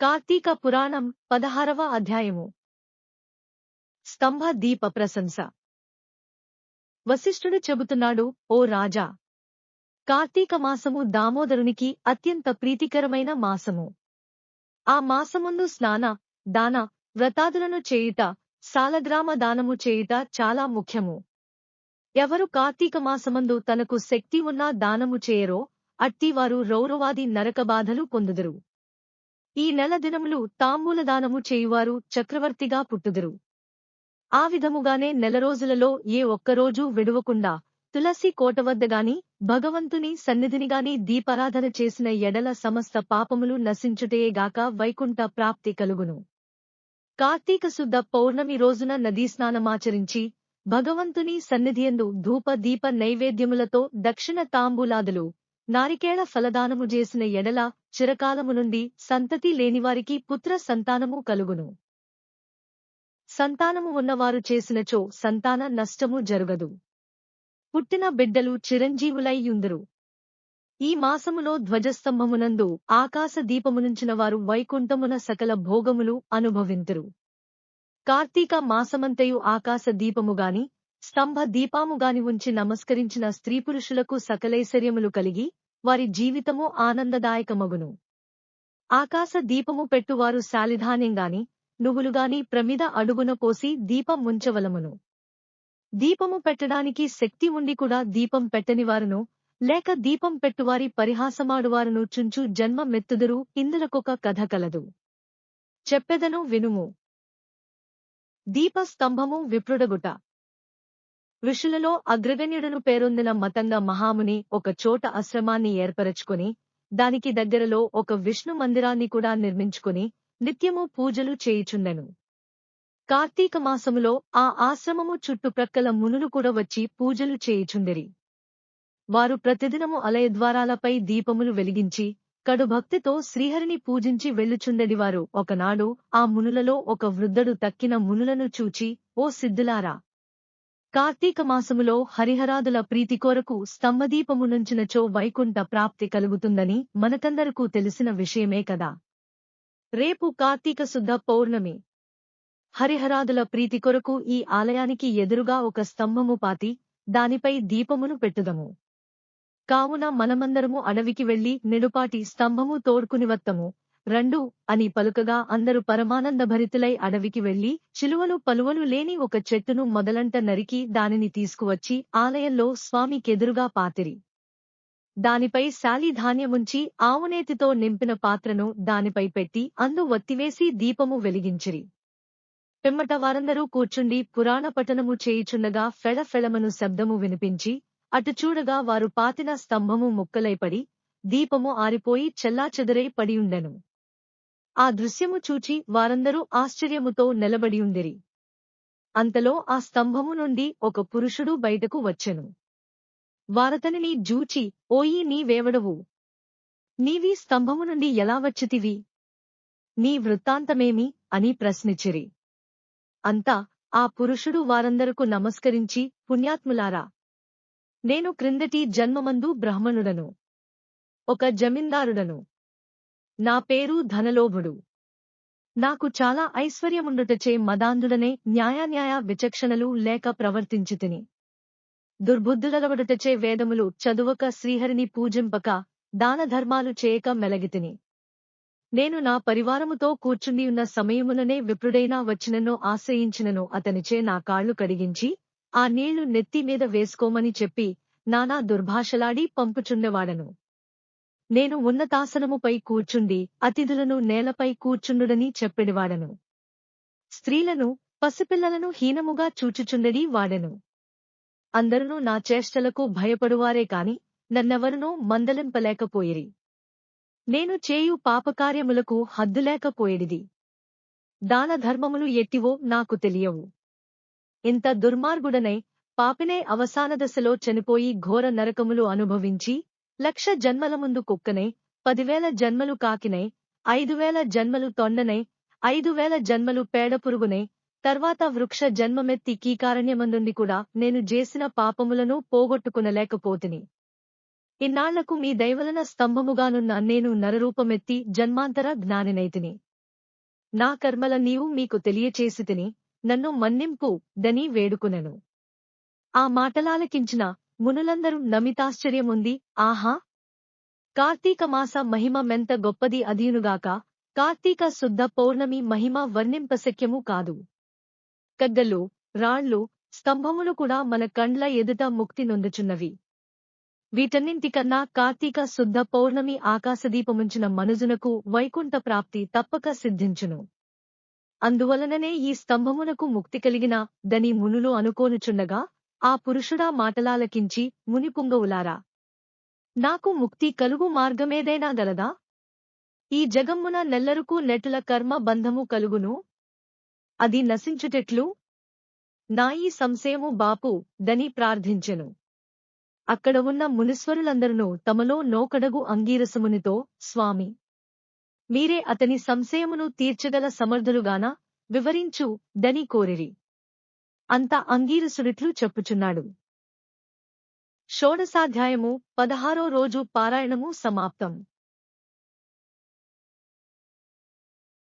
కార్తీక పురాణం పదహారవ అధ్యాయము. స్తంభ దీప ప్రశంస. వశిష్ఠుడు చెబుతున్నాడు ఓ రాజా! కార్తీక మాసము దామోదరునికి అత్యంత ప్రీతికరమైన మాసము. ఆ మాసముందు స్నాన దాన వ్రతాదులను చేయుట సాలగ్రామ దానము చేయుట చాలా ముఖ్యము. ఎవరు కార్తీక మాసమందు తనకు శక్తి ఉన్నా దానము చేయరో అట్టివారు రౌరవాది నరకబాధలు పొందుదురు. ఈ నెల దినములు తాంబూలదానము చేయువారు చక్రవర్తిగా పుట్టుదురు. ఆ విధముగానే నెల రోజులలో ఏ ఒక్కరోజూ విడువకుండా తులసి కోట వద్దగాని భగవంతుని సన్నిధినిగాని దీపారాధన చేసిన ఎడల సమస్త పాపములు నశించుటయేగాక వైకుంఠ ప్రాప్తి కలుగును. కార్తీక శుద్ధ పౌర్ణమి రోజున నదీ స్నానమాచరించి భగవంతుని సన్నిధియందు ధూప దీప నైవేద్యములతో దక్షిణ తాంబూలాదులు నారికేళ ఫలదానము చేసిన ఎడల చిరకాలము నుండి సంతతి లేనివారికి పుత్ర సంతానము కలుగును. సంతానము ఉన్నవారు చేసినచో సంతాన నష్టము జరగదు. పుట్టిన బిడ్డలు చిరంజీవులైయుందురు ఈ మాసములో ధ్వజస్తంభమునందు ఆకాశ దీపమునుంచిన వారు వైకుంఠమున సకల భోగములు అనుభవింతురు. కార్తీక మాసమంతయు ఆకాశ దీపముగాని స్తంభ దీపాముగాని ఉంచి నమస్కరించిన స్త్రీ పురుషులకు సకలైశ్వర్యములు కలిగి వారి జీవితము ఆనందదాయకమగును. ఆకాశ దీపము పెట్టువారు శాలిధాన్యంగాని నువ్వులుగాని ప్రమిద అడుగున పోసి దీపం ముంచవలమును. దీపము పెట్టడానికి శక్తి ఉండి కూడా దీపం పెట్టనివారును లేక దీపం పెట్టువారి పరిహాసమాడువారును చుంచు జన్మ మెత్తుదురు ఇందులకొక కథ కలదు. చెప్పెదను వినుము. దీపస్తంభము విప్రుడగుట. ఋషులలో అగ్రగణ్యుడను పేరొందిన మతంగ మహాముని ఒక చోట ఆశ్రమాన్ని ఏర్పరచుకుని దానికి దగ్గరలో ఒక విష్ణు మందిరాన్ని కూడా నిర్మించుకుని నిత్యము పూజలు చేయుచుండెను. కార్తీక మాసములో ఆ ఆశ్రమము చుట్టుప్రక్కల మునులు కూడా వచ్చి పూజలు చేయుచుండిరి. వారు ప్రతిదినము అలయద్వారాలపై దీపములు వెలిగించి కడు భక్తితో శ్రీహరిని పూజించి వెళ్ళుచుండెడివారు. ఒకనాడు ఆ మునులలో ఒక వృద్ధుడు తక్కిన మునులను చూచి ఓ సిద్ధులారా కార్తీక మాసములో హరిహరాదుల ప్రీతి కొరకు స్తంభదీపమునుంచినచో వైకుంఠ ప్రాప్తి కలుగుతుందని మనకందరకు తెలిసిన విషయమే కదా. రేపు కార్తీక శుద్ధ పౌర్ణమి. హరిహరాదుల ప్రీతి కొరకు ఈ ఆలయానికి ఎదురుగా ఒక స్తంభము పాతి దానిపై దీపమును పెట్టుదము. కావున మనమందరము అడవికి వెళ్ళి నిడుపాటి స్తంభము తోడ్కునివత్తము. రెండు అని పలుకగా అందరు పరమానందభరితులై అడవికి వెళ్ళి చిలువలు పలువలు లేని ఒక చెట్టును మొదలంట నరికి దానిని తీసుకువచ్చి ఆలయంలో స్వామికెదురుగా పాతిరి. దానిపై శాలిధాన్యముంచి ఆవునేతితో నింపిన పాత్రను దానిపై పెట్టి అందు వత్తివేసి దీపము వెలిగించిరి. పిమ్మట వారందరూ కూర్చుండి పురాణ పఠనము చేయుచుండగా ఫెళఫెళమను శబ్దము వినిపించి అటు చూడగా వారు పాతిన స్తంభము ముక్కలైపడి దీపము ఆరిపోయి చెల్లాచెదరై పడియుండెను ఆ దృశ్యము చూచి వారందరూ ఆశ్చర్యముతో నిలబడియుందిరి అంతలో ఆ స్తంభము నుండి ఒక పురుషుడు బయటకు వచ్చెను. వారతనిని జూచి ఓయి నీవేవడవు నీవీ స్తంభము నుండి ఎలా వచ్చితివి? నీ వృత్తాంతమేమి? అని ప్రశ్నించిరి. అంతా ఆ పురుషుడు వారందరకు నమస్కరించి పుణ్యాత్ములారా నేను క్రిందటి జన్మమందు బ్రాహ్మణుడను. ఒక జమీందారుడను. నా పేరు ధనలోభుడు. నాకు చాలా ఐశ్వర్యముండుటచే మదాంధుడనే న్యాయాన్యాయ విచక్షణలు లేక ప్రవర్తించితిని. దుర్బుద్ధులవడుటచే వేదములు చదువక శ్రీహరిని పూజింపక దానధర్మాలు చేయక మెలగితిని. నేను నా పరివారముతో కూర్చుండియున్న సమయముననే విప్రుడైనా వచ్చిననో ఆశ్రయించినను అతనిచే నా కాళ్ళు కడిగించి ఆ నీళ్ళు నెత్తి మీద వేసుకోమని చెప్పి నానా దుర్భాషలాడి పంపుచుండెవాడను. నేను ఉన్నతాసనముపై కూర్చుండి అతిథులను నేలపై కూర్చుండుడని చెప్పెడివాడను స్త్రీలను పసిపిల్లలను హీనముగా చూచుచుండెడి వాడెను. అందరునూ నా చేష్టలకు భయపడువారే కాని నన్నెవరునూ మందలింపలేకపోయిరి. నేను చేయు పాపకార్యములకు హద్దులేకపోయేడిది దాన ధర్మములు ఎట్టివో నాకు తెలియవు. ఇంత దుర్మార్గుడనై పాపినే అవసాన దశలో చనిపోయి ఘోర నరకములు అనుభవించి లక్ష జన్మల ముందు కుక్కనై పదివేల జన్మలు కాకినై ఐదు వేల జన్మలు తొండనై ఐదు వేల జన్మలు పేడపురుగునై తర్వాత వృక్ష జన్మమెత్తి కీకారణ్యమందుండి కూడా నేను చేసిన పాపములను పోగొట్టుకునలేకపోతిని. ఇన్నాళ్ళకు మీ దైవలన స్తంభముగానున్న నేను నరరూపమెత్తి జన్మాంతర జ్ఞానినైతిని. నా కర్మల నీవు మీకు తెలియచేసితిని నన్ను మన్నింపు దని వేడుకునెను. ఆ మాటలాలకించిన మునులందరూ నమితాశ్చర్యముంది ఆహా! కార్తీక మాస మహిమ మెంత గొప్పది అధీనుగాక కార్తీక శుద్ధ పౌర్ణమి మహిమ వర్ణింపశక్యము కాదు. కగ్గలు రాళ్ళు స్తంభములు కూడా మన కండ్ల ఎదుట ముక్తి నొందుచున్నవి. వీటన్నింటికన్నా కార్తీక శుద్ధ పౌర్ణమి ఆకాశదీపముంచిన మనుజునకు వైకుంఠ ప్రాప్తి తప్పక సిద్ధించును. అందువలననే ఈ స్తంభమునకు ముక్తి కలిగిన దని మునులు అనుకోనుచుండగా ఆ పురుషుడా మాటలాలకించి మునిపుంగవులారా? నాకు ముక్తి కలుగు మార్గమేదైనా గలదా? ఈ జగమ్మున నెల్లరుకు నెటుల కర్మ బంధము కలుగును? అది నశించుటెట్లు? నా ఈ సంశయము బాపు దని ప్రార్థించెను. అక్కడ ఉన్న మునిస్వరులందరూ తమలో నోకడగు అంగీరసమునితో స్వామి! మీరే అతని సంశయమును తీర్చగల సమర్థులుగాన? వివరించు దని కోరిరి! అంత అంగీరసుడిట్లు చెప్పుచున్నాడు. షోడసాధ్యాయము పదహారో రోజు పారాయణము సమాప్తం.